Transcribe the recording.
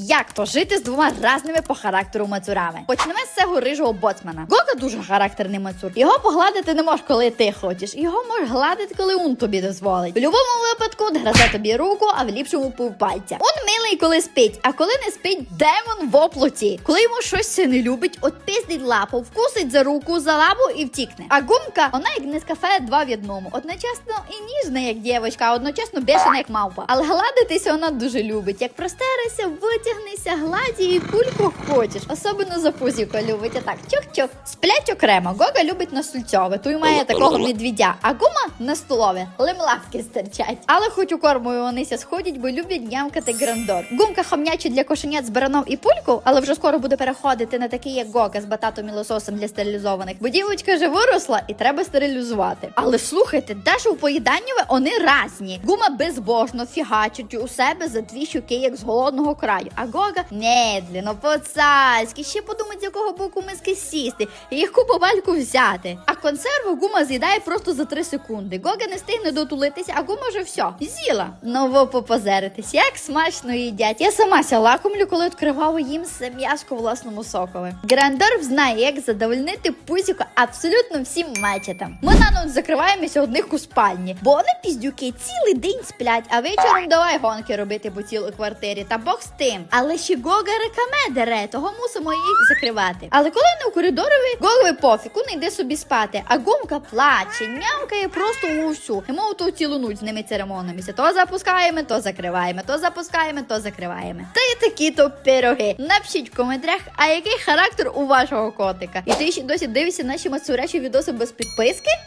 Як то жити з двома разними по характеру мацурами? Почнемо з цього рижого боцмана. Гока дуже характерний мацур. Його погладити не можеш, коли ти хочеш. Його можеш гладити, коли он тобі дозволить. В будь-якому випадку гризе тобі руку, а в ліпшому півпальця. Он милий, коли спить, а коли не спить, демон в оплоті. Коли йому щось не любить, от пиздить лапу, вкусить за руку, за лапу і втікне. А гумка, вона як не з кафе два в одному. Одночасно і ніжна, як дівчинка, а одночасно бешена, як мавпа. Але гладитися вона дуже любить. Як простерися, витягнися, гладі і кульку хочеш. Особливо за пузіко любить. Так, чух-чух. Сплять окремо. Гога любить на сульцьове, той має такого медвідя, а гума на столове. Лимлавки стирчать. Але хоч у корму вонися сходять, бо люблять нямкати грандор. Гумка хамнячить для кошенят з бараном і пульку, але вже скоро буде переходити на такий, як Гога з бататом і лососом для стерилізованих. Бо дівочка вже виросла і треба стерилізувати. Але слухайте, даже у поїданнєве вони разні. Гума безбожно фігачить у себе за дві щуки, як з голодного краю. А Гога медленно, по-царськи, ще подумать, з якого боку миски сісти, і яку побальку взяти. А консерву гума з'їдає просто за три секунди. Гога не встигне дотулитися, а гума вже все. З'їла. Ново попозеритись, як смачно їдять. Я сама ся лакомлю, коли відкривала їм м'яско власному сокові. Грандорф знає, як задовольнити пузіко абсолютно всім мечетам. Ми на ноч закриваємося одних у спальні, бо вони піздюки цілий день сплять, а вечором давай гонки робити по цілій квартирі. Та Бог з тим. Але ще Гога рекаме дере, того мусимо їх закривати. Але коли не у коридорові, Гогові пофіку не йде собі спати, а гумка плаче, нямкає просто усю. І мов то цілу ніч з ними церемонимося. То запускаємо, то закриваємо, то запускаємо, то закриваємо. Та й такі то пироги. Напишіть в коментарях, а який характер у вашого котика? І ти ще досі дивишся наші мацурячі відоси без підписки?